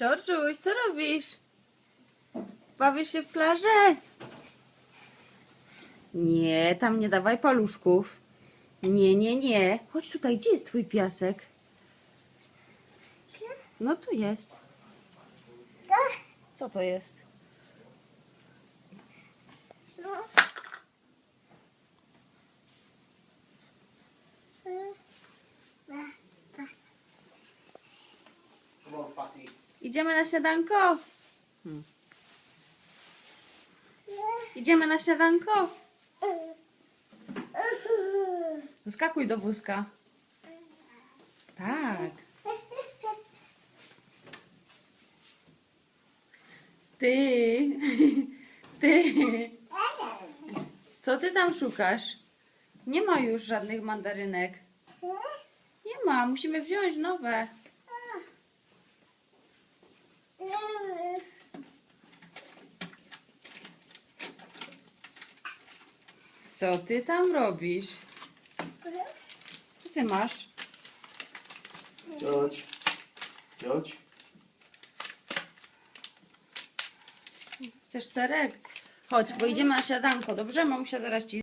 Georgiuś, co robisz? Bawisz się w plażę? Nie, tam nie dawaj paluszków. Nie, nie, nie. Chodź tutaj, gdzie jest twój piasek? No tu jest. Co to jest? Idziemy na śniadanko? Hmm. Idziemy na śniadanko? Skakuj do wózka. Tak. Ty. Ty. Co ty tam szukasz? Nie ma już żadnych mandarynek. Nie ma, musimy wziąć nowe. Co ty tam robisz? Co ty masz? George. George. Chcesz serek? Chodź, bo idziemy na śniadanko, dobrze? Mamusia zaraz ci